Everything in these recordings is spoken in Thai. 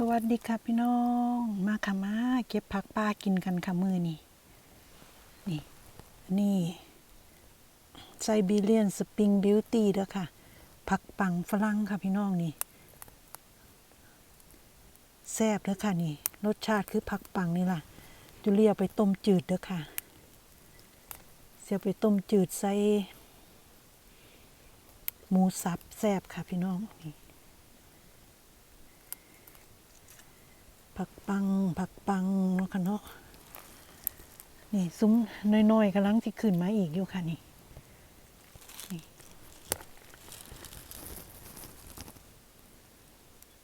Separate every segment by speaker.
Speaker 1: สวัสดีค่ะพี่น้อง มาค่ะมาเก็บผักปลากินกันค่ะมือนี่นี่นี่ไซบีเรียนสปริงบิวตี้เด้อค่ะ ผักปังฝรั่งค่ะพี่น้องนี่แซ่บเด้อค่ะนี่ รสชาติคือผักปังนี่ล่ะจุเลียไปต้มจืดเด้อค่ะเสียไปต้มจืดใส่หมูสับแซ่บค่ะพี่น้องนี่ ผักปัง ผักปังเนาะค่ะเนาะนี่ซุ้มน้อยๆกำลังที่ขึ้นมาอีกอยู่ค่ะนี่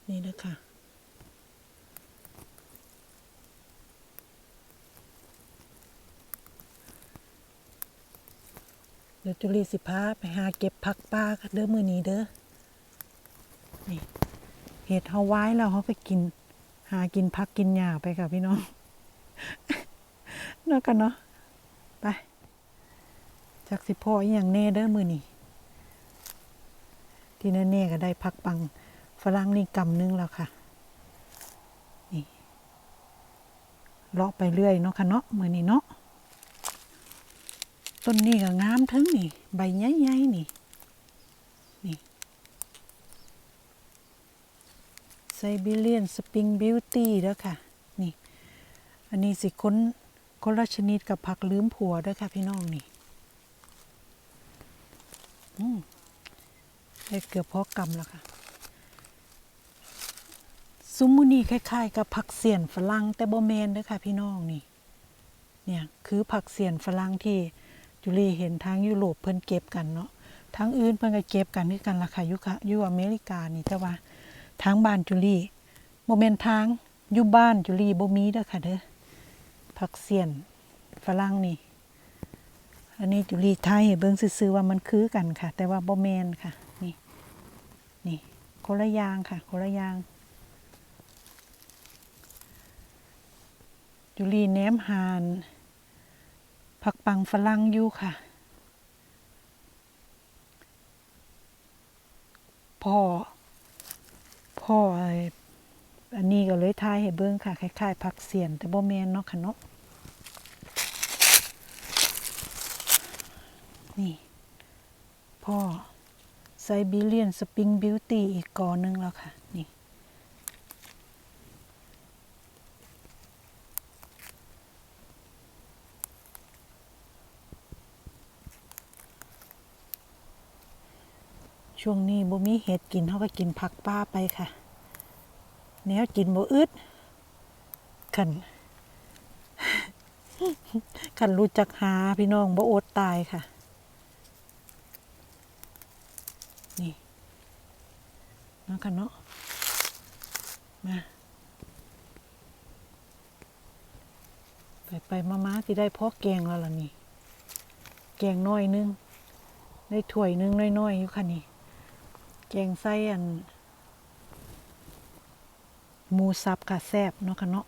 Speaker 1: นี่นะค่ะเดี๋ยวจุลีสิพาไปหาเก็บผักปลากันเด้อมือนี้เด้อ นี่เห็ดเฮาไว้แล้วเขาไปกิน หากินพักกินหญ้าไปค่ะพี่น้องเนาะกันเนาะไปจากสิพ่ออย่างแน่เด้อมือนี่ที่แน่ๆก็ได้พักปังฝรั่งนี่กำนึงแล้วค่ะนี่เลาะไปเรื่อยเนาะค่ะเนาะมือนี่เนาะต้นนี้ก็งามถึงนี่ ใบใหญ่ๆนี่นี่ ไซบีเรียนสปริงบิวตี้เด้อค่ะ นี่ อันนี้สิคนคนละชนิดกับผักลืมผัวด้อค่ะพี่น้องนี่อืมได้เกือบพอกำแล้วค่ะ ซุ้มมูนี่คล้ายๆ กับผักเสียนฝรั่งแต่บ่แมนด้อค่ะพี่น้องนี่ เนี่ยคือผักเสียนฝรั่งที่จุลีเห็นทางยุโรปเพิ่นเก็บกันเนาะทางอื่นเพิ่นก็เก็บกันคือกันล่ะค่ะอยุค่ะอยู่อเมริกานี่แต่ว่า ทางบ้านจุลีโมเมนทางอยู่บ้านจุลีบ่มีเด้อค่ะเด้อผักเสียนฝรั่งนี่ อันนี้จุลีไทยเบิ่งซื่อว่ามันคือกันค่ะ แต่ว่าบ่แมนค่ะ นี่นี่คนละยางค่ะคนละยางจุลีแหนมหานผักปังฝรั่งอยู่ค่ะพ่อ พ่ออันนี้ก็เลยทายให้เบิ้งค่ะคล้ายๆผักเสียน แต่บ่แมนเนาะค่ะเนาะนี่พ่อไซบีเรียนสปริงบิวตี้อีกกอหนึงแล้วค่ะ นี่ ช่วงนี้บ่มีเห็ดกินเขาก็กินผักป้าไปค่ะแนวกินบ่อึดขันขันรู้จักหาพี่น้องบ่อดตายค่ะ นี่นะค่ะเนาะมาไปไปมามาที่ได้พอแกงแล้วล่ะนี่ แกงน้อยนึง ได้ถ้วยนึงน้อยๆอยู่ค่ะนี่ แกงไส้อัน หมูสับค่ะแซ่บเนาะค่ะเนาะ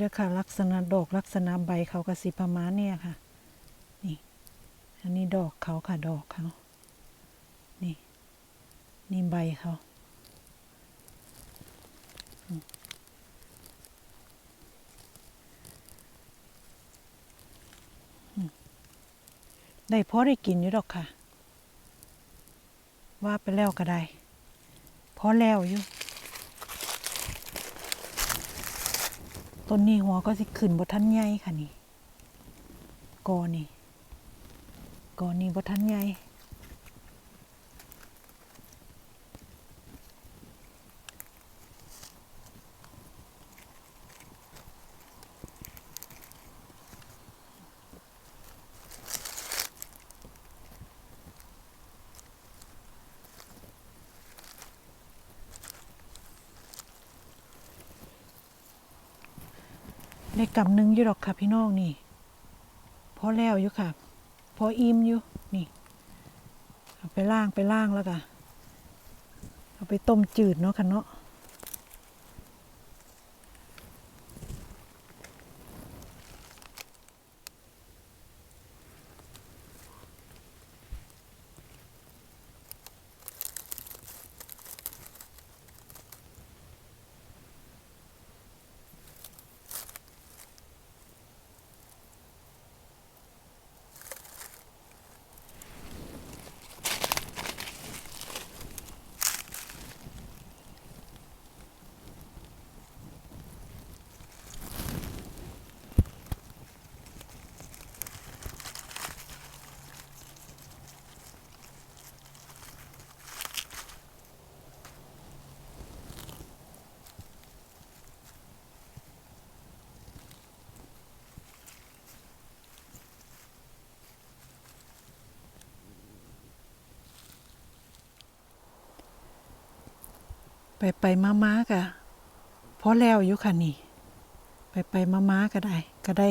Speaker 1: เด้อค่ะ ลักษณะดอกลักษณะใบเขาก็สิประมาณเนี่ยค่ะ นี่ อันนี้ดอกเขาค่ะดอกเขา นี่ นี่ใบเขาได้พอได้กินอยู่ดอกค่ะ ว่าไปแล้วก็ได้พอแล้วอยู่ ต้นนี้หัวก็สิขึ้นบทันใหญ่ค่ะนี่กอนี่กอนี่บทันใหญ่ ได้กำหนึงอยู่ดอกค่ะพี่น้องนี่พอแล้วอยู่ค่ะ พออิ่มอยู่นี่เอาไปล่างไปล่างแล้วก็เอาไปต้มจืดเนาะค่ะเนาะ ไปไปมามาๆกะพอแล้วอยู่ค่ะนี่ ไปไปมามาๆก็ได้ ก็ได้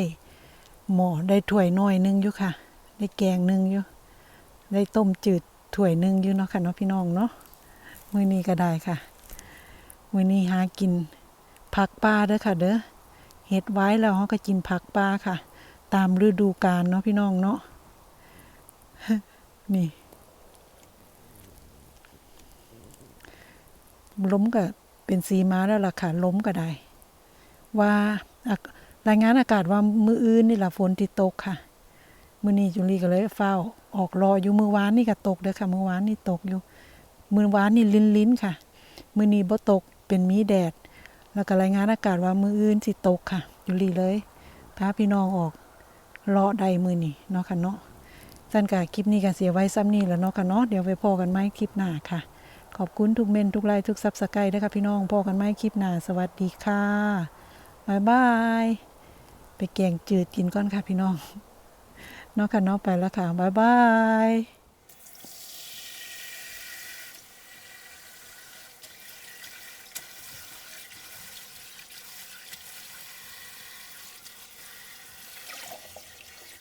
Speaker 1: หมอได้ถ้วยน้อยหนึงอยู่ค่ะ ได้แกงหนึงอยู่ ได้ต้มจืดถ้วยหนึงอยู่เนาะค่ะเนาะพี่น้องเนาะมื้อนี้ก็ได้ค่ะมื้อนี้หากินผักป่าเด้อค่ะ เด้อเฮ็ดไว้แล้วเฮาก็กินผักป่าค่ะ ตามฤดูกาลเนาะพี่น้องเนาะนี่ ล้มก็เป็นสีม้าแล้วล่ะค่ะล้มก็ได้ ว่ารายงานอากาศว่ามืออื่นนี่ล่ะฝนที่ตกค่ะมือนี้จุลีก็เลยเฝ้าออกรออยู่มือวานนี่ก็ตกเด้อค่ะมือวานนี่ตกอยู่ มือวานนี่ลิ้นๆค่ะ มือนี้บ่ตกเป็นมีแดด แล้วก็รายงานอากาศว่ามืออื่นสิตกค่ะจุลีเลยพาพี่น้องออกรอใดมือนี้เนาะค่ะเนาะซั่นก็คลิปนี้ก็เสียไว้ซ้ำนี้แล้วเนาะค่ะเนาะเดี๋ยวไปพอกันใหมคลิปหน้าค่ะ ขอบคุณทุกเมนทุกไลค์ทุกซับสไครต์ด้วยค่ะพี่น้องพอกันไหมคลิปหน้าสวัสดีค่ะบายบายไปแกงจืดกินก่อนค่ะพี่น้องเนาะค่ะเนาะไปแล้วค่ะบายบาย